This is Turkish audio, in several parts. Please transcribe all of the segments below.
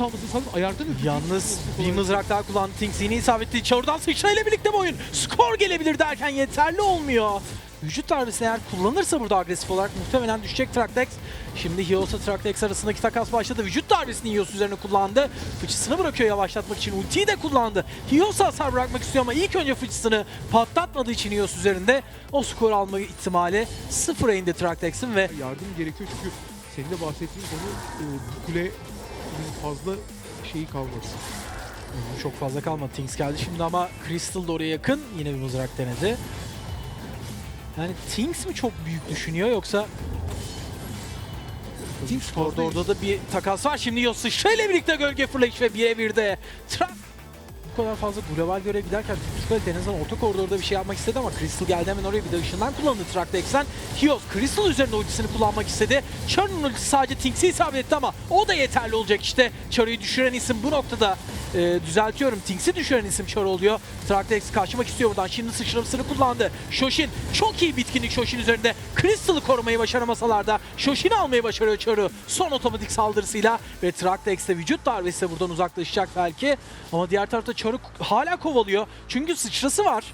yerinde kalmasını ayardan öpücü. Yalnız bir mızrak daha kullandı Tinks yine isabetli. Çağrı'dan sıçrayla birlikte bu oyun. Skor gelebilir derken yeterli olmuyor. Vücut darbesini eğer kullanırsa burada agresif olarak muhtemelen düşecek Traktex. Şimdi Hios'a Traktex arasındaki takas başladı. Vücut darbesini Hios üzerine kullandı. Fıçısını bırakıyor yavaşlatmak için. Ultiyi de kullandı. Hios hasar bırakmak istiyor ama ilk önce fıçısını patlatmadığı için Hios üzerinde o skor alma ihtimali sıfıra indi Traktex'in ve Yardım gerekiyor çünkü senin de bahsettiğin konu e, bu kule fazla şeyi kalmadı. Çok fazla kalmadı. Tinks geldi şimdi ama Crystal da oraya yakın. Yine bir mızrak denedi. Yani Tinks mi çok büyük düşünüyor yoksa Teams orada orada da bir takas var. Şimdi Yosu ile birlikte gölge fırlayış ve 1'e 1'de. Tra bu kadar fazla global görev giderken Tutkal en azından orta koridorda bir şey yapmak istedi ama Crystal geldi hemen oraya bir de ışından kullandı Traktex'ten. Hios Crystal üzerinde ultisini kullanmak istedi. Char'ın ultisi sadece Tinks'i isabet etti ama o da yeterli olacak işte. Char'ı düşüren isim bu noktada e, düzeltiyorum. Tinks'i düşüren isim Char oluyor. Traktex kaçmak istiyor buradan. Şimdi sıçramasını kullandı. Shoshin çok iyi bitkinlik Shoshin üzerinde. Crystal'ı korumayı başaramasalar da Shoshin'i almayı başarıyor Char'ı. Son otomatik saldırısıyla ve Traktex de vücut darbesi de buradan uzaklaşacak belki. Ama diğer tarafta Char'ı hala kovalıyor. Çünkü sıçrası var.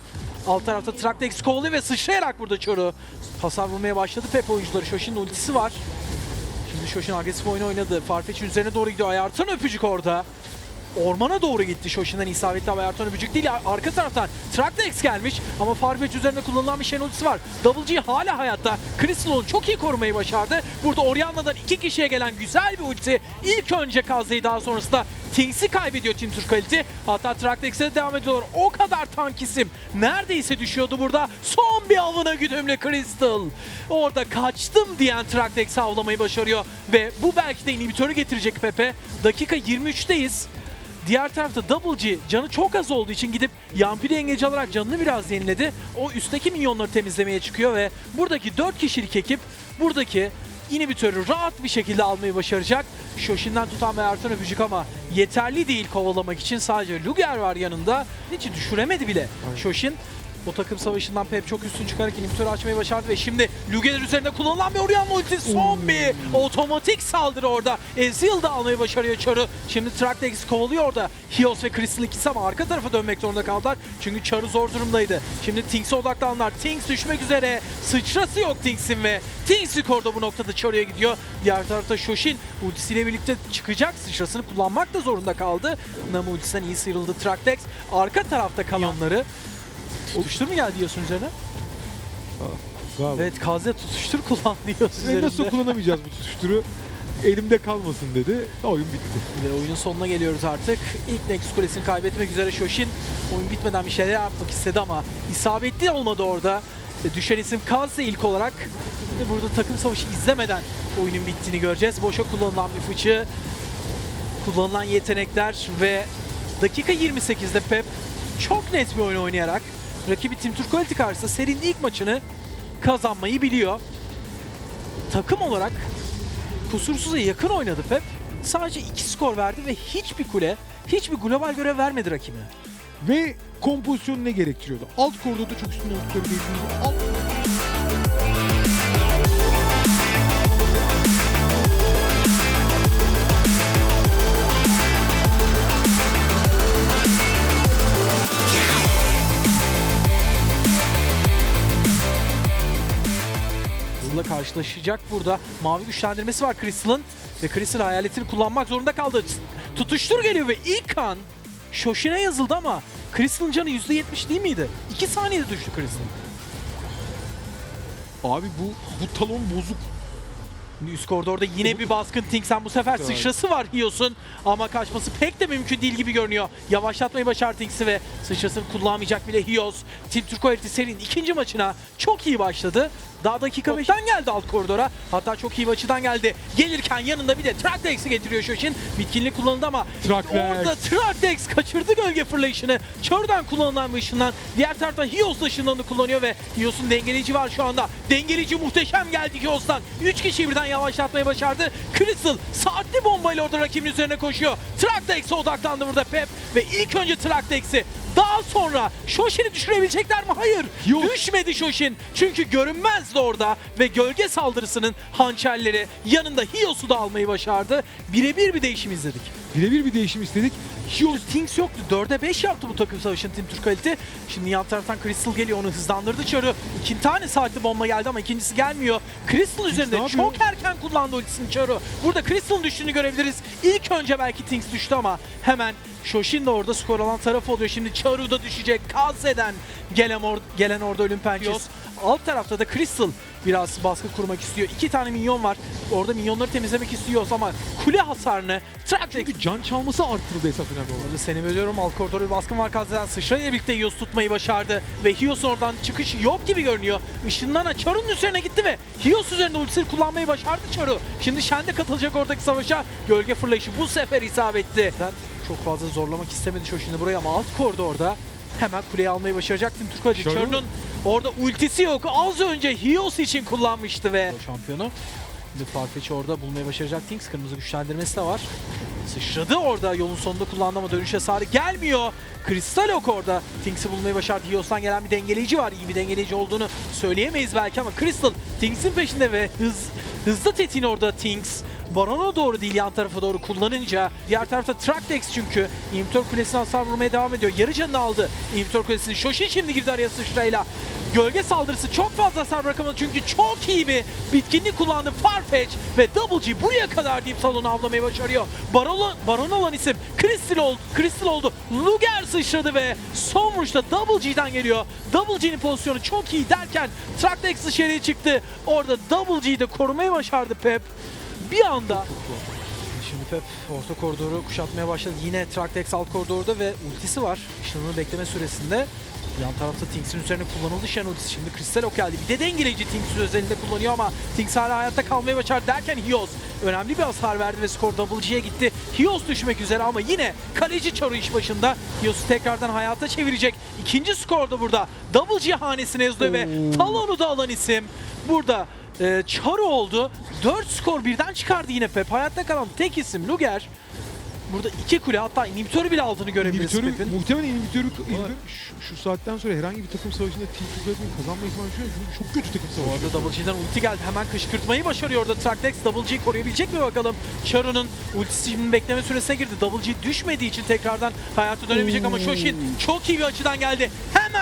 Alt tarafta Traktex kovalıyor ve sıçrayarak burada Char'ı hasar vurmaya başladı Pep oyuncuları. Shoshin'in ultisi var. Şimdi Shoshin agresif oyun oynadı. Farfetch'in üzerine doğru gidiyor. Ayartan öpücük orada. Ormana doğru gitti Shoshin'den isabetli ama Ayartan öpücük değil. Arka taraftan Traktex gelmiş ama Farfetch üzerinde kullanılan bir ultisi var. Double G hala hayatta. Crystal'ın çok iyi korumayı başardı. Burada Orianna'dan iki kişiye gelen güzel bir ulti. İlk önce Kazze'yi daha sonrasında Tings'i kaybediyor Team Türk kalite. Hatta Traktex'e de devam ediyorlar. O kadar tank isim neredeyse düşüyordu burada. Son bir avına güdümlü Crystal. Orada kaçtım diyen Traktex avlamayı başarıyor. Ve bu belki de inhibitörü getirecek Pepe. Dakika 23'teyiz. Diğer tarafta Double G canı çok az olduğu için gidip Yampiri engage alarak canını biraz yeniledi. O üstteki minyonları temizlemeye çıkıyor ve buradaki 4 kişilik ekip buradaki inhibitörü rahat bir şekilde almayı başaracak. Shoshin'den tutan ve artan öpücük ama yeterli değil kovalamak için sadece Luger var yanında. Hiç düşüremedi bile Aynen. Shoshin. O takım savaşından Pep çok üstün çıkarak inhibitörü açmayı başardı ve şimdi Luger üzerinde kullanılan bir Orianna ultisi son bir otomatik saldırı orada. Ezreal da almayı başarıyor Char'ı. Şimdi Traktex kovalıyor orada. Hios ve Crystal ikisi ama arka tarafa dönmek zorunda kaldılar. Çünkü Char'ı zor durumdaydı. Şimdi Tinks'e odaklandılar. Tinks düşmek üzere. Sıçrası yok Tinks'in ve Tinks skorda bu noktada Char'ıya gidiyor. Diğer tarafta Shoshin ultisiyle birlikte çıkacak. Sıçrasını kullanmak da zorunda kaldı. Namu ultisinden iyi sıyrıldı Traktex. Arka tarafta kalanları Tutuştur mu geldi diyorsun üzerine? Galiba. Evet Kaze tutuştur kullan diyorsun Ve üzerinde. nasıl kullanamayacağız bu tutuşturu? Elimde kalmasın dedi. Oyun bitti. Ve oyunun sonuna geliyoruz artık. İlk Nexus Kulesi'ni kaybetmek üzere Shoshin oyun bitmeden bir şeyler yapmak istedi ama isabetli olmadı orada. Ve düşen isim Kaze ilk olarak. Ve burada takım savaşı izlemeden oyunun bittiğini göreceğiz. Boşa kullanılan bir fıçı, kullanılan yetenekler ve dakika 28'de Pep çok net bir oyun oynayarak rakibi Team Türk Quality karşısında serinin ilk maçını kazanmayı biliyor. Takım olarak kusursuza yakın oynadı Pep. Sadece iki skor verdi ve hiçbir kule, hiçbir global görev vermedi rakibe. Ve kompozisyon ne gerektiriyordu? Alt koridorda çok üstün oldukları bir Alt... Crystal'la karşılaşacak burada. Mavi güçlendirmesi var Crystal'ın. Ve Crystal hayaletini kullanmak zorunda kaldı. Tutuştur geliyor ve ilk kan Shoshin'e yazıldı ama Crystal'ın canı %70 değil miydi? 2 saniyede düştü Crystal. Abi bu bu talon bozuk. Üst koridorda yine bir baskın Tinksen bu sefer Evet. sıçrası var Hios'un ama kaçması pek de mümkün değil gibi görünüyor. Yavaşlatmayı başardı Tinks'i ve sıçrasını kullanmayacak bile Hios. Team Turco Elite serinin ikinci maçına çok iyi başladı. Daha dakika 5'ten geldi alt koridora. Hatta çok iyi bir açıdan geldi. Gelirken yanında bir de Trakdex'i getiriyor Shoshin. Bitkinlik kullanıldı ama Trakdex. orada Trakdex kaçırdı gölge fırlayışını. Çor'dan kullanılan bir ışından. Diğer taraftan Hios ışınlarını kullanıyor ve Hios'un dengeleyici var şu anda. Dengeleyici muhteşem geldi Hios'tan. 3 kişiyi birden yavaşlatmayı başardı. Crystal saatli bombayla orada rakibin üzerine koşuyor. Trakdex'e odaklandı burada Pep ve ilk önce Trakdex'i Daha sonra Shoshin'i düşürebilecekler mi? Hayır. Yok. Düşmedi Shoshin. Çünkü görünmezdi orada ve gölge saldırısının hançerleri yanında Hios'u da almayı başardı. Birebir bir değişim izledik. Birebir bir değişim istedik. Hios Things yoktu. 4'e 5 yaptı bu takım savaşın Team Türk kalite. Şimdi yan taraftan Crystal geliyor onu hızlandırdı Çarı. İki tane saatli bomba geldi ama ikincisi gelmiyor. Crystal üzerinde yapıyor? çok erken kullandı ultisini Çarı. Burada Crystal'ın düştüğünü görebiliriz. İlk önce belki Things düştü ama hemen Shoshin de orada skor alan taraf oluyor. Şimdi Charu da düşecek. Kaze'den gelen, or gelen orada ölüm pençesi. Alt tarafta da Crystal biraz baskı kurmak istiyor. İki tane minyon var. Orada minyonları temizlemek istiyoruz ama kule hasarını Tracklex çünkü can çalması arttırıldı esas önemli olan. Seni bölüyorum. Alt koridora bir baskın var Kaze'den. Sıçrayla birlikte Hios tutmayı başardı. Ve Hios oradan çıkış yok gibi görünüyor. Işınlana Charu'nun üzerine gitti ve Hios üzerinde ultisini kullanmayı başardı Charu. Şimdi Shen de katılacak oradaki savaşa. Gölge fırlayışı bu sefer isabetti. Çok fazla zorlamak istemedi Shoshin'i buraya ama alt koridorda hemen kuleyi almayı başaracak Tim Turk Hacı. Orada ultisi yok. Az önce Hios için kullanmıştı ve şampiyonu. Şimdi Farfetch'i orada bulmayı başaracak Things. Kırmızı güçlendirmesi de var. Sıçradı orada yolun sonunda kullandı ama dönüş hasarı gelmiyor. Kristal yok orada. Things'i bulmayı başardı. Hios'tan gelen bir dengeleyici var. İyi bir dengeleyici olduğunu söyleyemeyiz belki ama Crystal Things'in peşinde ve hız hızlı tetiğini orada Things. Baron'a doğru değil yan tarafa doğru kullanınca diğer tarafta Traktex çünkü İmparator Kulesi'ne hasar vurmaya devam ediyor. Yarı canını aldı İmparator Kulesi'ni. Shoshin şimdi girdi araya sıçrayla. Gölge saldırısı çok fazla hasar bırakamadı çünkü çok iyi bir bitkinlik kullandı Farfetch ve Double G buraya kadar deyip salonu avlamayı başarıyor. Baron, Baron olan isim Crystal oldu. Crystal oldu. Luger sıçradı ve son vuruşta Double G'den geliyor. Double G'nin pozisyonu çok iyi derken Traktex dışarıya çıktı. Orada Double G'yi de korumayı başardı Pep. Bir anda Şimdi Pep orta koridoru kuşatmaya başladı. Yine Traktex alt koridorda ve ultisi var. Işınını bekleme süresinde. Yan tarafta Tinks'in üzerine kullanıldı Shen ultisi. Şimdi Crystal ok geldi. Bir de dengeleyici Tinks'in özelinde kullanıyor ama Tinks hala hayatta kalmayı başardı derken Hios önemli bir hasar verdi ve skor Double G'ye gitti. Hios düşmek üzere ama yine kaleci Çaru iş başında. Hios'u tekrardan hayata çevirecek. İkinci skor da burada. Double G hanesine yazılıyor ve. Talon'u da alan isim. Burada e, Çaru oldu. 4 skor birden çıkardı yine Pep. Hayatta kalan tek isim Luger. Burada iki kule hatta inhibitörü bile aldığını görebiliriz İnhibitörü, Pep'in. muhtemelen inhibitörü, inhibitör, şu, şu saatten sonra herhangi bir takım savaşında Team Türk'ün kazanma ihtimali şu çünkü çok kötü takım Bu savaşı. arada Double G'den ulti geldi. Hemen kışkırtmayı başarıyor orada Traktex. Double G'yi koruyabilecek mi bakalım? Charu'nun ultisi şimdi bekleme süresine girdi. Double G düşmediği için tekrardan hayata dönemeyecek ama Shoshin çok iyi bir açıdan geldi.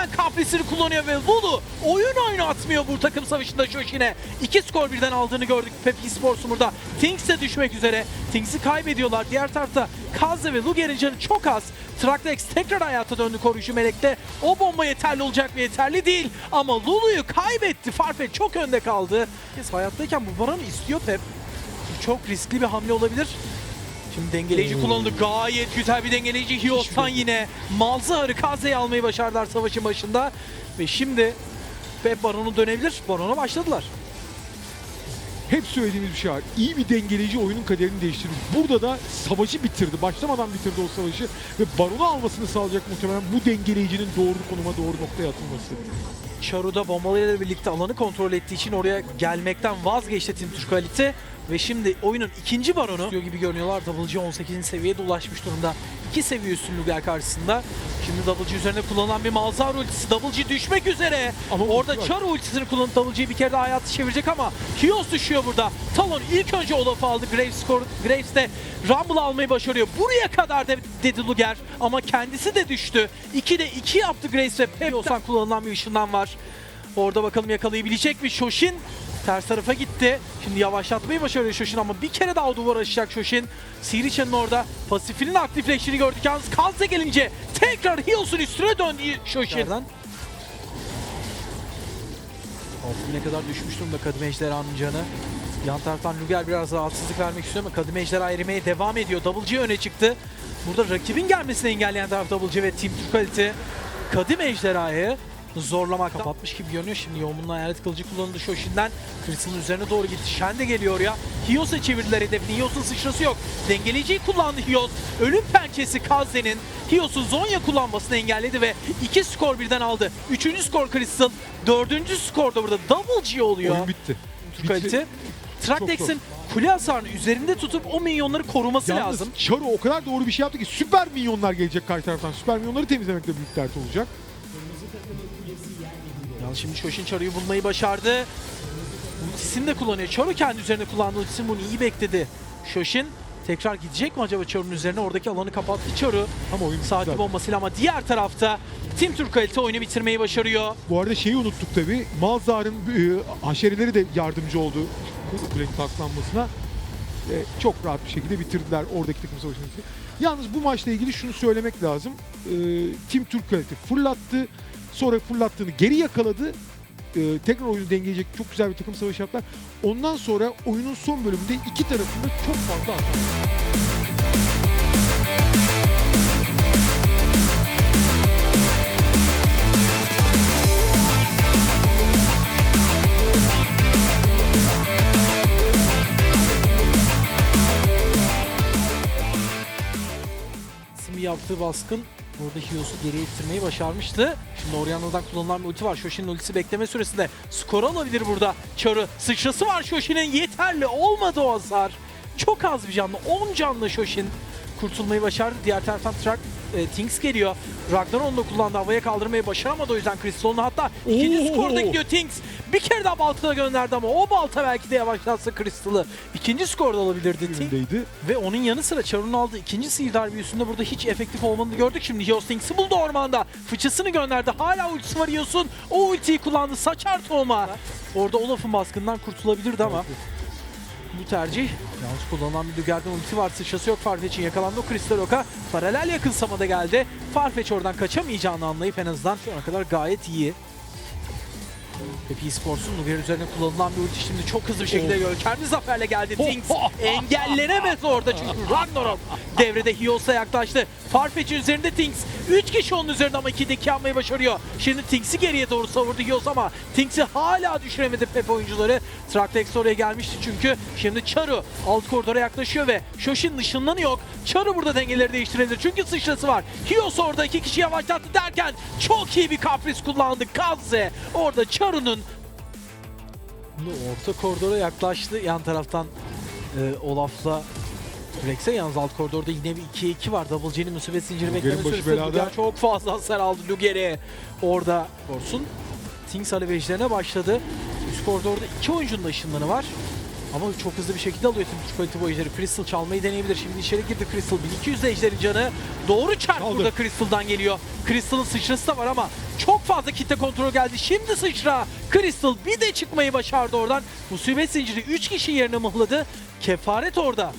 Hemen kaprisini kullanıyor ve Lulu oyun oyunu atmıyor bu takım savaşında Shoshin'e. İki skor birden aldığını gördük Pep Esports'un burada. Things de düşmek üzere. Things'i kaybediyorlar. Diğer tarafta Kaze ve Luger'in canı çok az. Traktex tekrar hayata döndü koruyucu melekte. O bomba yeterli olacak mı? Yeterli değil. Ama Lulu'yu kaybetti. Farfetch çok önde kaldı. Biz hayattayken bu Baron'u istiyor Pep. Çok riskli bir hamle olabilir. Şimdi dengeleyici kullanıldı. Gayet güzel bir dengeleyici. Hios'tan yine Malzahar'ı Kaze'yi almayı başardılar savaşın başında. Ve şimdi Pep Baron'u dönebilir. Baron'a başladılar. Hep söylediğimiz bir şey var. İyi bir dengeleyici oyunun kaderini değiştirir. Burada da savaşı bitirdi. Başlamadan bitirdi o savaşı. Ve Baron'u almasını sağlayacak muhtemelen bu dengeleyicinin doğru konuma doğru noktaya atılması. Charu'da bombalarıyla birlikte alanı kontrol ettiği için oraya gelmekten vazgeçti Team Türk Kalite. Ve şimdi oyunun ikinci baronu gibi görünüyorlar. Double G 18. seviyede ulaşmış durumda. İki seviye üstün Luger karşısında. Şimdi Double G üzerinde kullanılan bir Malzahar ultisi. Double G düşmek üzere. Ama Orada. Charu ultisini kullanıp Double G'yi bir kere daha hayatı çevirecek ama Hios düşüyor burada. Talon ilk önce Olaf'ı aldı. Graves, skor, Graves de Rumble'ı almayı başarıyor. Buraya kadar de, dedi Luger ama kendisi de düştü. 2'de 2 yaptı Graves ve Pep olsan kullanılan bir ışından var. Orada bakalım yakalayabilecek mi? Shoshin ters tarafa gitti. Şimdi yavaşlatmayı başarıyor Shoshin ama bir kere daha o duvar aşacak Shoshin. Siricha'nın orada pasifinin aktifleştiğini gördük. Yalnız Kaze gelince tekrar Hios'un üstüne döndü Shoshin. Altına kadar düşmüş durumda Kadim Ejderha'nın canı. Yan taraftan Luger biraz rahatsızlık vermek istiyor ama Kadim Ejderha erimeye devam ediyor. Double G öne çıktı. Burada rakibin gelmesini engelleyen taraf Double G ve Team Türk Kalite Kadim Ejderha'yı zorlamak kapatmış gibi görünüyor. Şimdi yoğunluğuna hayalet kılıcı kullanıldı Shoshin'den. Crystal'ın üzerine doğru gitti. Shen de geliyor oraya. Hios'a çevirdiler hedefini. Hios'un sıçrası yok. Dengeleyiciyi kullandı Hios. Ölüm pençesi Kaze'nin Hios'un Zonya kullanmasını engelledi ve iki skor birden aldı. Üçüncü skor Crystal. Dördüncü skor da burada Double G oluyor. Oyun bitti. Türk kalite. Trakdex'in kule hasarını üzerinde tutup o minyonları koruması Yalnız lazım. Charo o kadar doğru bir şey yaptı ki süper minyonlar gelecek karşı taraftan. Süper minyonları temizlemek de büyük dert olacak. Yani şimdi Shoshin Charu'yu bulmayı başardı. Ultisini de kullanıyor. Charu kendi üzerine kullandığı ultisini bunu iyi bekledi. Shoshin tekrar gidecek mi acaba Charu'nun üzerine? Oradaki alanı kapattı Charu. Ama oyun güzel. bombasıyla ama diğer tarafta Team Türk kalite oyunu bitirmeyi başarıyor. Bu arada şeyi unuttuk tabi. Malzar'ın e, haşereleri de yardımcı oldu kulenin taklanmasına. E, çok rahat bir şekilde bitirdiler oradaki takım savaşını. Yalnız bu maçla ilgili şunu söylemek lazım. E, Team Türk kalite fırlattı. Sonra fırlattığını geri yakaladı. E, tekrar oyunu dengeleyecek çok güzel bir takım savaşı yaptılar. Ondan sonra oyunun son bölümünde iki tarafında çok fazla hata. yaptığı baskın burada Hios'u geriye ittirmeyi başarmıştı. Şimdi Orianna'dan kullanılan bir ulti var. Shoshin'in ultisi bekleme süresinde skor alabilir burada. Çarı sıçrası var Shoshin'in yeterli olmadı o hasar. Çok az bir canlı 10 canlı Shoshin kurtulmayı başardı. Diğer taraftan Trak e, Tinks geliyor. Ragnarok'un da kullandı. Havaya kaldırmayı başaramadı o yüzden Crystal'ın hatta ikinci skorda gidiyor Tinks. Bir kere daha baltaya gönderdi ama o balta belki de yavaşlatsa Crystal'ı. İkinci skorda alabilirdi Tinks. Ve onun yanı sıra Charun'un aldığı ikinci sihir büyüsünde burada hiç efektif olmadığını gördük. Şimdi Hios Tinks'i buldu ormanda. Fıçısını gönderdi. Hala ultisi var Hios'un. O ultiyi kullandı. Saçar tohuma. Orada Olaf'ın baskından kurtulabilirdi ama bu tercih. Yalnız kullanılan bir Luger'den ulti var. Sıçrası yok Farfetch'in yakalandı. O Crystal Oak'a paralel yakınsamada geldi. Farfetch oradan kaçamayacağını anlayıp en azından şu ana kadar gayet iyi. Hep eSports'un Luger üzerine kullanılan bir ulti şimdi çok hızlı bir şekilde görkemli zaferle geldi. Tinks engellenemez orada çünkü Ragnarok devrede Hios'a yaklaştı. Farfetch'in üzerinde Tinks. 3 kişi onun üzerinde ama 2'de 2 almayı başarıyor. Şimdi Tinks'i geriye doğru savurdu Hios ama Tinks'i hala düşüremedi Pep oyuncuları. Traktex oraya gelmişti çünkü. Şimdi Charu alt koridora yaklaşıyor ve Shoshin ışınlanıyor. Charu burada dengeleri değiştirebilir çünkü sıçrası var. Hios orada iki kişi yavaşlattı derken çok iyi bir kapris kullandı Kaze. Orada Charu'nun orta koridora yaklaştı. Yan taraftan e, Olaf'la Rex'e yalnız alt koridorda yine bir 2-2 var. Double J'nin musibet zinciri bekleme süresi. belada. Luger çok fazla hasar aldı Luger'e. Orada Korsun. Things alevejlerine başladı. Üst koridorda iki oyuncunun da ışınlanı var. Ama çok hızlı bir şekilde alıyor Türk kalite bu ejderi. Crystal çalmayı deneyebilir. Şimdi içeri girdi Crystal. 1200 de ejderin canı. Doğru çarp Çaldı. burada Crystal'dan geliyor. Crystal'ın sıçrası da var ama çok fazla kitle kontrol geldi. Şimdi sıçra. Crystal bir de çıkmayı başardı oradan. Musibet zinciri 3 kişi yerine mıhladı. Kefaret orada.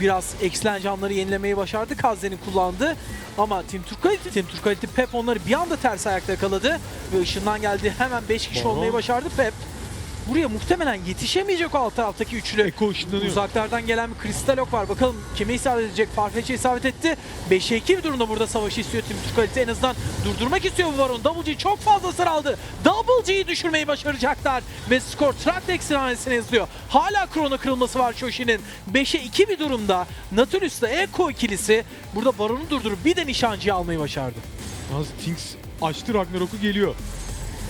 Biraz eksilen canları yenilemeyi başardı. Kazzen'i kullandı. Ama Team Turkality, Team Turkality Pep onları bir anda ters ayakta yakaladı. Ve ışından geldi. Hemen 5 kişi Baron. olmayı başardı Pep. Buraya muhtemelen yetişemeyecek o alt taraftaki üçlü. Eko ışınlanıyor. Uzaklardan gelen bir kristal ok var. Bakalım kime isabet edecek? Farfetch'e isabet etti. 5'e 2 bir durumda burada savaşı istiyor Team Türk kalite. En azından durdurmak istiyor bu Baron. Double G çok fazla hasar aldı. Double G'yi düşürmeyi başaracaklar. Ve skor Traktex hanesine yazılıyor. Hala krono kırılması var Shoshi'nin. 5'e 2 bir durumda. Natulus'la Eko ikilisi burada Baron'u durdurup bir de nişancıyı almayı başardı. Yalnız Tinks açtı Ragnarok'u geliyor.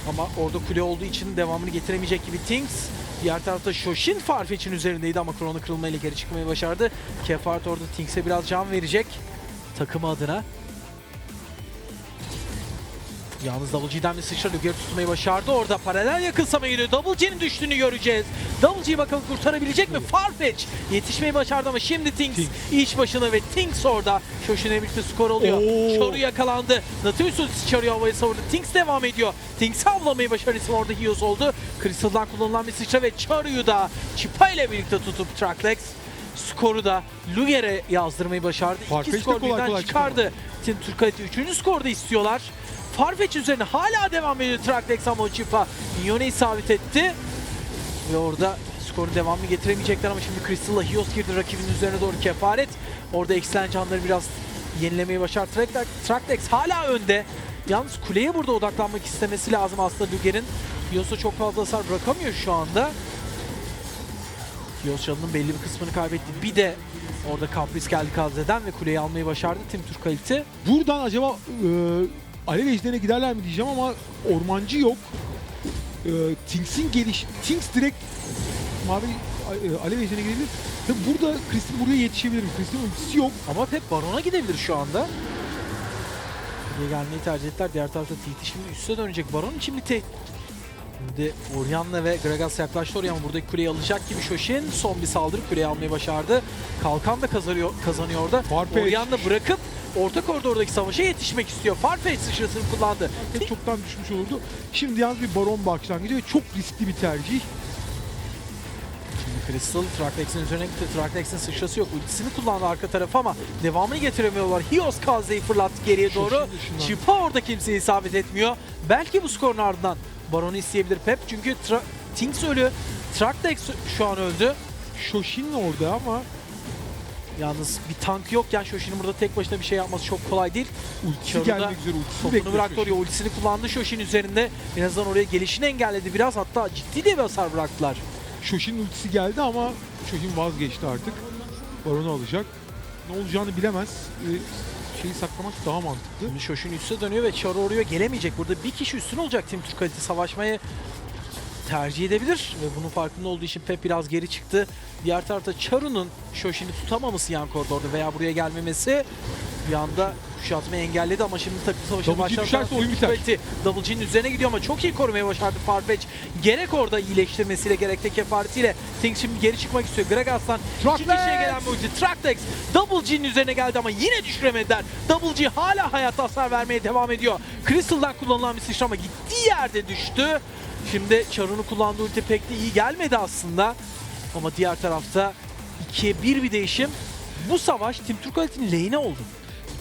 Ama orada kule olduğu için devamını getiremeyecek gibi Tinks. Diğer tarafta Shoshin Farfetch'in üzerindeydi ama Krono kırılmayla geri çıkmayı başardı. Kefart orada Tinks'e biraz can verecek takımı adına. Yalnız Double G'den bir sıçra Luger tutmayı başardı orada. Paralel yakınsama geliyor. Double G'nin düştüğünü göreceğiz. Double G bakalım kurtarabilecek mi? Farfetch yetişmeyi başardı ama şimdi Tinks Tinks. iş başına ve Tinks orada. Shoshin'le birlikte skor oluyor. Shoru yakalandı. Nautilus ultisi çarıyor havaya savurdu. Tinks devam ediyor. Tinks'i avlamayı başaran isim orada Hios oldu. Crystal'dan kullanılan bir sıçra ve Charu'yu da Chipa ile birlikte tutup Traklex skoru da Luger'e yazdırmayı başardı. Farfetch de İki skor kolay birden kolay çıkardı. Team Turkalite üçüncü skorda istiyorlar. Farfetch üzerine hala devam ediyor Traklex ama o Chipa Minyon'e isabet etti. Ve orada skoru devamlı getiremeyecekler ama şimdi Crystal'la Hios girdi rakibinin üzerine doğru kefaret. Orada eksilen canları biraz yenilemeyi başardı. Traklex, Traklex hala önde. Yalnız kuleye burada odaklanmak istemesi lazım aslında Luger'in. Hios'a çok fazla hasar bırakamıyor şu anda. Hios canının belli bir kısmını kaybetti. Bir de orada Kapris geldi Kazze'den ve kuleyi almayı başardı Team Türk kalite. Buradan acaba e, Alev Ejder'e giderler mi diyeceğim ama ormancı yok. E, Tinks'in geliş... Tinks direkt mavi e, alev ejderine gidebilir. Tabi burada Kristin buraya yetişebilir mi? Kristin ultisi yok. Ama Pep Baron'a gidebilir şu anda. Buraya gelmeyi tercih ettiler. Diğer tarafta TT şimdi üste dönecek. Baron için bir tehdit. Şimdi Orianna ve Gragas yaklaştı oraya ama buradaki kuleyi alacak gibi Shoshin son bir saldırı kuleyi almayı başardı. Kalkan da kazanıyor, kazanıyor orada. Farfetch. Orianna bırakıp orta koridordaki savaşa yetişmek istiyor. Farfetch sıçrasını kullandı. Tek çoktan düşmüş olurdu. Şimdi yalnız bir baron başlangıcı ve çok riskli bir tercih. Şimdi Crystal Traklex'in üzerine gitti. Traklex'in sıçrası yok. Ultisini kullandı arka tarafa ama devamını getiremiyorlar. Hios Kaze'yi fırlattı geriye doğru. Şoşin. Şifa orada kimseye isabet etmiyor. Belki bu skorun ardından Baron'u isteyebilir Pep. Çünkü Tra Tinks ölü. Traklex şu an öldü. Shoshin orada ama Yalnız bir tank yokken Shoshin'in burada tek başına bir şey yapması çok kolay değil. ultisi gelmek üzere ultisini Topunu bıraktı oraya. Ultisini kullandı Shoshin üzerinde. En azından oraya gelişini engelledi biraz. Hatta ciddi de bir hasar bıraktılar. Shoshin'in ultisi geldi ama Shoshin vazgeçti artık. Baron'u alacak. Ne olacağını bilemez. Ee, şeyi saklamak daha mantıklı. Şimdi Şoş'un üstüne dönüyor ve Çaro oraya gelemeyecek. Burada bir kişi üstüne olacak Team Türk kalite savaşmayı tercih edebilir ve bunun farkında olduğu için Pep biraz geri çıktı. Diğer tarafta Charu'nun Şoşin'i tutamaması yan koridorda veya buraya gelmemesi bir anda kuşatmayı engelledi ama şimdi takım savaşı düşerse oyun biter. Double G'nin üzerine gidiyor ama çok iyi korumaya başardı Farfetch. Gerek orada iyileştirmesiyle gerek de kefaretiyle Tinks şimdi geri çıkmak istiyor. Gragas'tan iki Traklex! kişiye gelen bir ulti. Traklex Double G'nin üzerine geldi ama yine düşüremediler. Double G hala hayatta hasar vermeye devam ediyor. Crystal'dan kullanılan bir sıçrama gittiği yerde düştü. Şimdi Charun'u kullandığı ulti pek de iyi gelmedi aslında. Ama diğer tarafta 2'ye 1 bir değişim. Bu savaş Team Turk Kalit'in lehine oldu.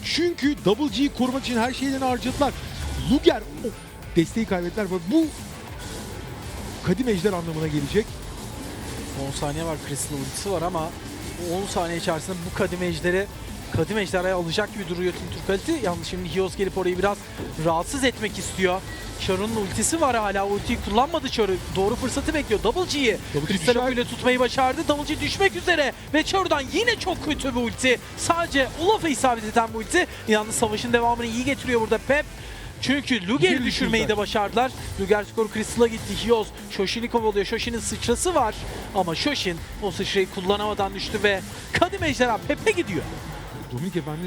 Çünkü Double G'yi korumak için her şeylerini harcadılar. Luger o desteği kaybettiler bu kadim ejder anlamına gelecek. 10 saniye var Crystal ultisi var ama o 10 saniye içerisinde bu kadim ejderi kadim ejderhaya alacak gibi duruyor Team Turk Kalite. Yalnız şimdi Hios gelip orayı biraz rahatsız etmek istiyor. Charun'un ultisi var hala. Ultiyi kullanmadı Charu. Doğru fırsatı bekliyor. Double G'yi düşer. okuyla tutmayı başardı. Double G düşmek üzere ve Charu'dan yine çok kötü bir ulti. Sadece Olaf'a isabet eden bu ulti. Yalnız savaşın devamını iyi getiriyor burada Pep. Çünkü Luger'i düşürmeyi de başardılar. Luger skoru Crystal'a gitti. Hios Shoshin'i kovalıyor. Shoshin'in sıçrası var. Ama Shoshin o sıçrayı kullanamadan düştü ve Kadim Ejderha Pep'e gidiyor. Dominik Efendi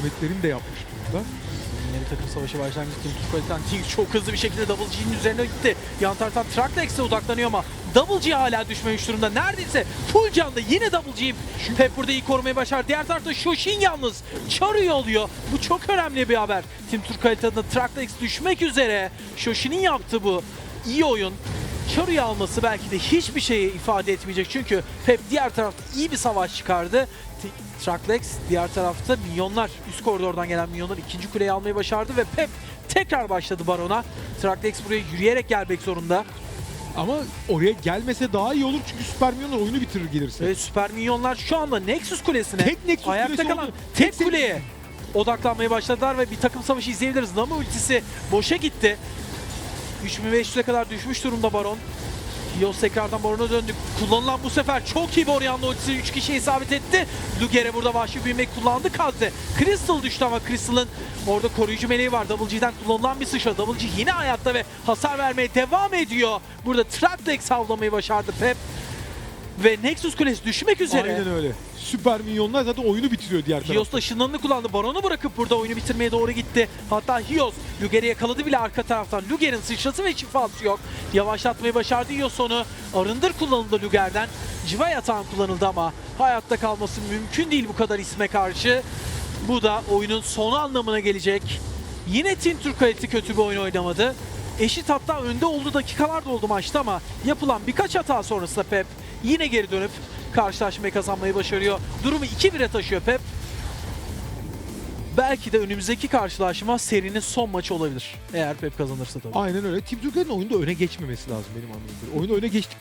nöbetlerini de yapmış durumda. Yeni takım savaşı başlangıcı Team Turk Quality'den Tinks çok hızlı bir şekilde Double G'nin üzerine gitti. Yan taraftan Trakdex'e odaklanıyor ama Double G hala düşmemiş durumda. Neredeyse full canda yine Double G Pep burada iyi korumayı başardı. Diğer tarafta Shoshin yalnız Charu'yu alıyor. Bu çok önemli bir haber. Team Turk Quality'den Trakdex düşmek üzere. Shoshin'in yaptığı bu iyi oyun. Charu'yu alması belki de hiçbir şeyi ifade etmeyecek. Çünkü Pep diğer tarafta iyi bir savaş çıkardı. Traklex diğer tarafta milyonlar üst koridordan gelen milyonlar ikinci kuleyi almayı başardı ve Pep tekrar başladı Baron'a. Traklex buraya yürüyerek gelmek zorunda. Ama oraya gelmese daha iyi olur çünkü Süper Minyonlar oyunu bitirir gelirse. Ve süper milyonlar şu anda Nexus kulesine Tek Nexus ayakta kulesi kalan oldu. tek Tek kuleye odaklanmaya başladılar ve bir takım savaşı izleyebiliriz. Nama ultisi boşa gitti. 3500'e kadar düşmüş durumda Baron. Hios tekrardan Baron'a döndü. Kullanılan bu sefer çok iyi bir Orianna ultisi 3 kişiye isabet etti. Luger'e burada vahşi büyümek kullandı Kazze. Crystal düştü ama Crystal'ın orada koruyucu meleği var. Double G'den kullanılan bir sıçra. Double G yine hayatta ve hasar vermeye devam ediyor. Burada Trapdex avlamayı başardı Pep. Ve Nexus Kulesi düşmek üzere. Aynen öyle. Süper Minyonlar zaten oyunu bitiriyor diğer Hios tarafta. da ışınlanını kullandı. Baron'u bırakıp burada oyunu bitirmeye doğru gitti. Hatta Hios Luger'i yakaladı bile arka taraftan. Luger'in sıçrası ve şifası yok. Yavaşlatmayı başardı Hios onu. Arındır kullanıldı Luger'den. Civa yatağın kullanıldı ama hayatta kalması mümkün değil bu kadar isme karşı. Bu da oyunun sonu anlamına gelecek. Yine Team Türk kötü bir oyun oynamadı. Eşit hatta önde olduğu dakikalar da oldu maçta ama yapılan birkaç hata sonrasında Pep yine geri dönüp karşılaşmayı kazanmayı başarıyor. Durumu 2-1'e taşıyor Pep. Belki de önümüzdeki karşılaşma serinin son maçı olabilir. Eğer Pep kazanırsa tabii. Aynen öyle. Team Türkiye'nin oyunda öne geçmemesi lazım benim anladığım kadarıyla. Oyunda öne geçtik.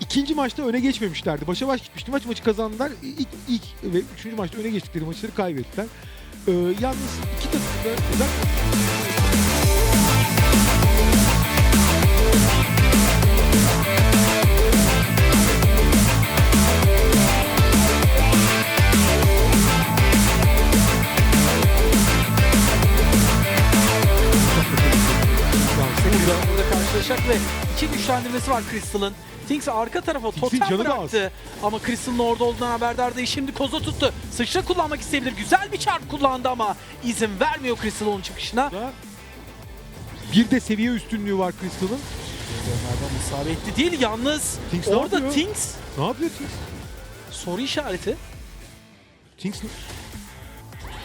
İkinci maçta öne geçmemişlerdi. Başa baş gitmişti. Maç maçı kazandılar. İlk, ilk ve üçüncü maçta öne geçtikleri maçları kaybettiler. Ee, yalnız iki takım ve iki güçlendirmesi var Crystal'ın. Tinks arka tarafa Tinks'in totem canı da az. bıraktı. Ama Crystal'ın orada olduğundan haberdar değil. Şimdi koza tuttu. Sıçra kullanmak isteyebilir. Güzel bir çarp kullandı ama izin vermiyor Crystal onun çıkışına. Da bir de seviye üstünlüğü var Crystal'ın. Onlardan isabetli değil. Yalnız ne orada yapıyor? Tinks Ne yapıyor Tinks? soru işareti. Tinks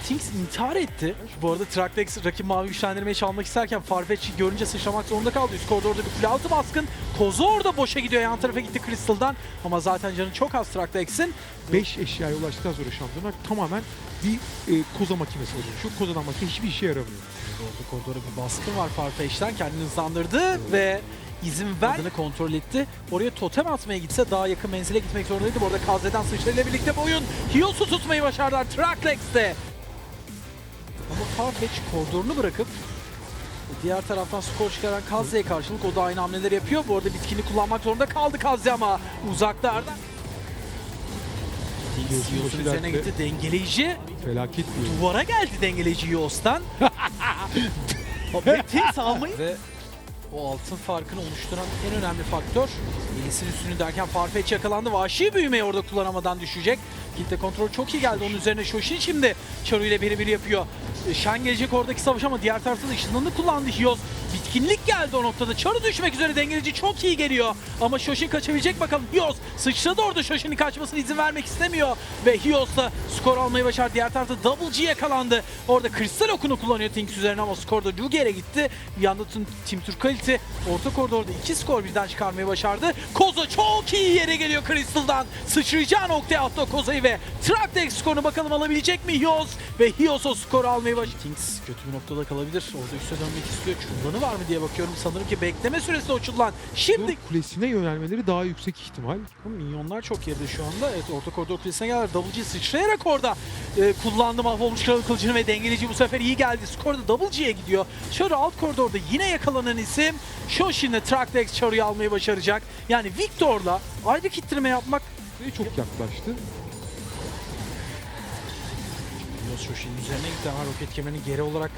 Tinks intihar etti. Bu arada Traktex rakip mavi güçlendirmeyi çalmak isterken Farfetch'i görünce sıçramak zorunda kaldı. Üst koridorda bir kule altı baskın. Kozu orada boşa gidiyor. Yan tarafa gitti Crystal'dan. Ama zaten canı çok az Traktex'in. 5 eşyaya ulaştıktan sonra şampiyonlar tamamen bir e, koza makinesine dönüşüyor. Kozadan başka hiçbir işe yaramıyor. Orada koridora bir baskın var Farfetch'ten. Kendini hızlandırdı ve izin vermediğini kontrol etti. Oraya totem atmaya gitse daha yakın menzile gitmek zorundaydı. Bu arada Kazze'den sıçrayla birlikte bu oyun Hios'u tutmayı başardılar Traktex'te. Ama Farfetch koridorunu bırakıp diğer taraftan skor çıkaran Kazze'ye karşılık o da aynı hamleleri yapıyor. Bu arada bitkini kullanmak zorunda kaldı Kazze ama uzaklarda. Başı üzerine gitti dengeleyici. Felaket bir Duvara geldi dengeleyici Hios'tan. Ve Tinks almayı ve o altın farkını oluşturan en önemli faktör Yenis'in üstünü derken Farfetch yakalandı. Vahşi büyümeyi orada kullanamadan düşecek. Kitle kontrol çok iyi geldi. Onun üzerine Shoshin şimdi Charu ile birebir yapıyor. Shen gelecek oradaki savaş ama diğer tarafta da ışınlanı kullandı Hios. Bitkinlik geldi o noktada. Charu düşmek üzere dengeleyici çok iyi geliyor. Ama Shoshin kaçabilecek bakalım. Hios sıçradı orada Shoshin'in kaçmasına izin vermek istemiyor. Ve Hios da skor almayı başardı. Diğer tarafta Double G yakalandı. Orada kristal okunu kullanıyor Tinks üzerine ama skorda Luger'e gitti. Bir yanda Team Turkality orta koridorda iki skor birden çıkarmayı başardı. Koza çok iyi yere geliyor Crystal'dan. Sıçrayacağı noktaya attı Koza'yı ve Traktex skorunu bakalım alabilecek mi Hios? Ve Hios o skoru almayı başardı. Tinks kötü bir noktada kalabilir. Orada üste dönmek istiyor. Çullanı var mı diye bakıyorum. Sanırım ki bekleme süresi o Çullan. Şimdi kulesine yönelmeleri daha yüksek ihtimal. Minyonlar çok geride şu anda. Evet orta koridor kulesine geldi. Double G sıçrayarak orada e, kullandı mahvolmuş kralın kılıcını ve dengeleyici bu sefer iyi geldi. Skorda Double G'ye gidiyor. Charu alt koridorda yine yakalanan isim. Shoshin'le Traktex Charu'yu almayı başaracak. Yani Victor'la ayrı kittirme yapmak Ve çok yaklaştı. Yos Shoshin'in üzerine gitti ama roket kemerini geri olarak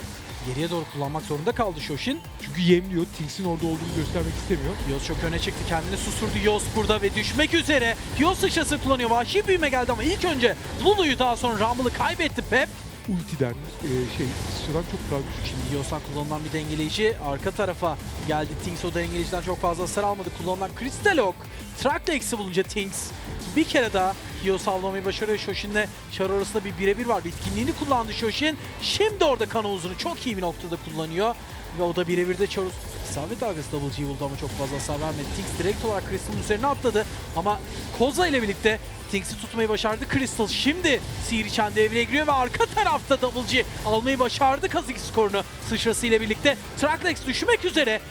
geriye doğru kullanmak zorunda kaldı Shoshin. Çünkü yemliyor. Tinks'in orada olduğunu göstermek istemiyor. Yos çok öne çıktı. Kendini susturdu Yos burada ve düşmek üzere. Yos sıçrası kullanıyor. Vahşi büyüme geldi ama ilk önce Lulu'yu daha sonra Rumble'ı kaybetti Pep. Ultiden e, şey sıçradan çok daha güçlü. Şimdi Yos'tan kullanılan bir dengeleyici arka tarafa geldi. Tinks o dengeleyiciden çok fazla hasar almadı. Kullanılan Crystal Ok. Track'la eksi bulunca Tinks bir kere daha Yos avlamayı başarıyor. Shoshin'le Char arasında bir birebir var. Bitkinliğini kullandı Shoshin. Şimdi orada kan uzunu çok iyi bir noktada kullanıyor. Ve o da birebir de Char İsabet dalgası Double G buldu ama çok fazla hasar vermedi. Tinks direkt olarak Crystal'ın üzerine atladı. Ama Koza ile birlikte Tinks'i tutmayı başardı. Crystal şimdi sihir içen devreye giriyor ve arka tarafta Double G almayı başardı Kazuki skorunu sıçrasıyla birlikte. Traklex düşmek üzere.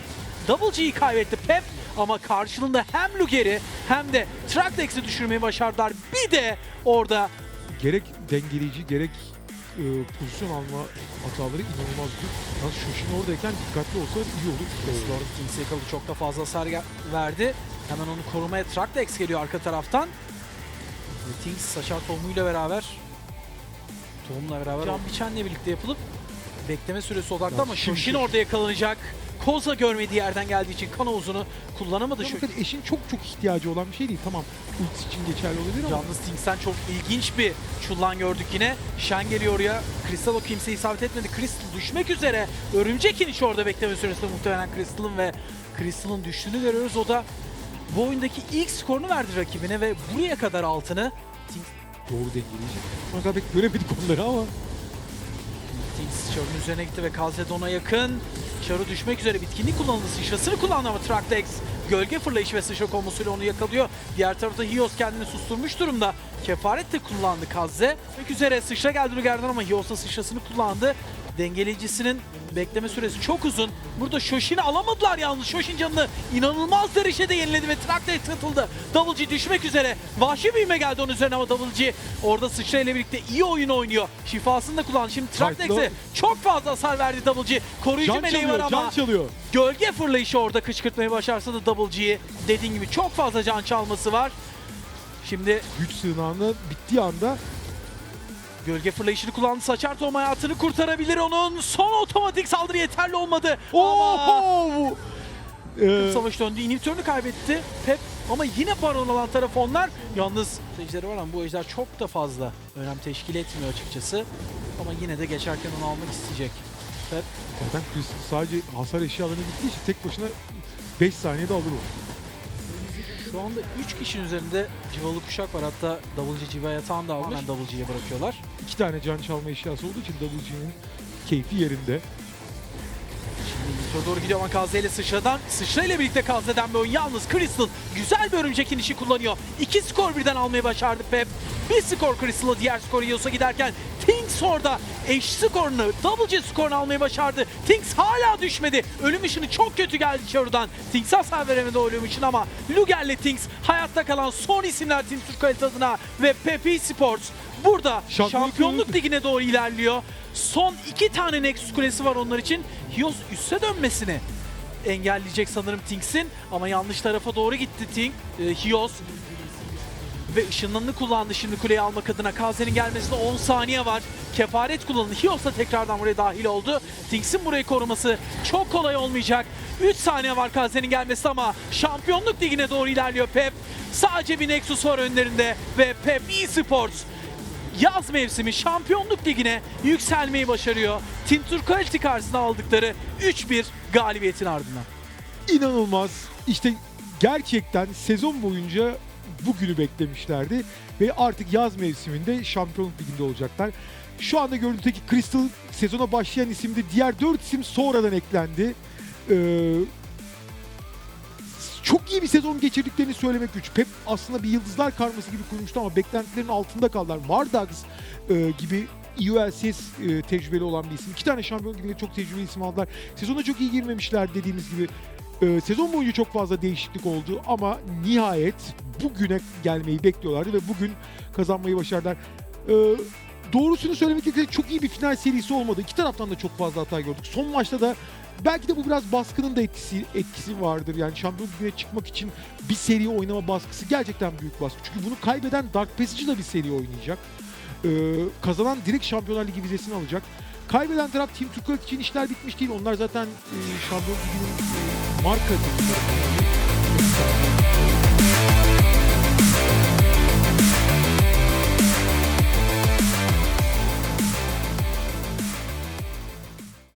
Double G'yi kaybetti Pep ama karşılığında hem Luger'i hem de Traklex'i düşürmeyi başardılar. Bir de orada Gerek dengeleyici gerek e, pozisyon alma hataları inanılmaz büyük. Yalnız Shoshin oradayken dikkatli olsa iyi olur. Tinks'i yakaladı. Çok da fazla hasar verdi. Hemen onu korumaya Traklex geliyor arka taraftan. Ve Tinks Saçar tohumuyla beraber tohumla beraber Can Biçen'le birlikte yapılıp bekleme süresi odaklı Ya ama şimdi- Shoshin orada yakalanacak. Koza görmediği yerden geldiği için kan havuzunu kullanamadı. Ama Şu eşin çok çok ihtiyacı olan bir şey değil. Tamam ultisi için geçerli olabilir ama Yalnız Tinks'ten çok ilginç bir çullan gördük yine. Shen geliyor oraya. Crystal o kimseye isabet etmedi. Crystal düşmek üzere. Örümcek iniş orada bekleme süresinde muhtemelen Crystal'ın ve Crystal'ın düştüğünü görüyoruz. O da bu oyundaki ilk skorunu verdi rakibine ve buraya kadar altını Tinks, doğru dengeleyici. Kadar pek göremedik onları ama Tinks Char'ın üzerine gitti ve Kalzedon'a yakın. Char'ı düşmek üzere bitkinlik kullanıldı. Sıçrasını kullandı ama Traktex gölge fırlayışı ve sıçra kombosuyla onu yakalıyor. Diğer tarafta Hios kendini susturmuş durumda. Kefaret de kullandı Kazze. Düşmek üzere sıçra geldi Luger'den ama Hios da sıçrasını kullandı. Dengeleyicisinin bekleme süresi çok uzun. Burada Shoshin'i alamadılar yalnız. Shoshin canını inanılmaz derecede yeniledi ve Traktex katıldı. Double G düşmek üzere. Vahşi büyüme geldi onun üzerine ama Double G orada sıçra ile birlikte iyi oyun oynuyor. Şifasını da kullandı. Şimdi Fight'la- çok fazla hasar verdi Double G. Koruyucu can meleği var çalıyor, ama can çalıyor. gölge fırlayışı orada kışkırtmayı başarsa da Double G'yi dediğin gibi çok fazla can çalması var. Şimdi Güç sığınağına bittiği anda gölge fırlayışını kullandı. Saçar Tom hayatını kurtarabilir onun. Son otomatik saldırı yeterli olmadı. Oho! Ee, Savaş döndü. İnhibitörünü kaybetti Pep ama yine baron olan taraf onlar. Yalnız ejderi var ama bu ejder çok da fazla önem teşkil etmiyor açıkçası. Ama yine de geçerken onu almak isteyecek. Pep zaten sadece hasar eşyalarına gittiği için tek başına 5 saniyede alır o. şu anda 3 kişinin üzerinde civalı kuşak var. Hatta Davulcu civa yatağını da almış. Hemen Davulcu'ya bırakıyorlar. İki tane can çalma eşyası olduğu için WG'nin keyfi yerinde. İnhibitör doğru gidiyor ama Kaze ile sıçradan. Sıçra ile birlikte Kaze'den bir oyun. Yalnız Crystal güzel bir örümcek inişi kullanıyor. İki skor birden almayı başardı Pep. Bir skor Crystal'a diğer skor Yos'a giderken Tinks orada eş skorunu, double skorunu almayı başardı. Tinks hala düşmedi. Ölüm ışını çok kötü geldi Çarı'dan. Tinks'e hasar veremedi ölüm ışını ama Luger'le Tinks hayatta kalan son isimler Team Türk adına ve Pepe Sports burada Şampiyonluk şampiyonluk ligine doğru ilerliyor. Son iki tane Nexus kulesi var onlar için. Hios üste dönmesini engelleyecek sanırım Tinks'in ama yanlış tarafa doğru gitti Tink, e, Hios. Ve ışınlanını kullandı şimdi kuleyi almak adına. Kaze'nin gelmesine 10 saniye var. Kefaret kullanıldı. Hios da tekrardan buraya dahil oldu. Tinks'in burayı koruması çok kolay olmayacak. 3 saniye var Kaze'nin gelmesi ama şampiyonluk ligine doğru ilerliyor Pep. Sadece bir Nexus var önlerinde ve Pep Esports yaz mevsimi şampiyonluk ligine yükselmeyi başarıyor. Team Turquoise karşısında aldıkları 3-1 galibiyetin ardından. İnanılmaz. İşte gerçekten sezon boyunca bugünü beklemişlerdi ve artık yaz mevsiminde şampiyonluk liginde olacaklar. Şu anda görüntüdeki Crystal sezona başlayan isimdi. Diğer 4 isim sonradan eklendi. Ee, çok iyi bir sezon geçirdiklerini söylemek güç. Pep aslında bir yıldızlar karması gibi kurmuştu ama beklentilerin altında kaldılar. Mardags e, gibi EULCS e, tecrübeli olan bir isim. İki tane şampiyonluk liginde çok tecrübeli isim aldılar. Sezona çok iyi girmemişler dediğimiz gibi. Ee, sezon boyunca çok fazla değişiklik oldu ama nihayet bugüne gelmeyi bekliyorlardı ve bugün kazanmayı başardılar. Ee, doğrusunu söylemek gerekirse çok iyi bir final serisi olmadı. İki taraftan da çok fazla hata gördük. Son maçta da belki de bu biraz baskının da etkisi etkisi vardır. Yani şampiyon ligine çıkmak için bir seri oynama baskısı gerçekten büyük baskı. Çünkü bunu kaybeden Dark Passage da bir seri oynayacak. Ee, kazanan direkt Şampiyonlar Ligi vizesini alacak. Kaybeden taraf Team Turquoise için işler bitmiş değil. Onlar zaten e, Şampiyon Ligi'nin e, marka.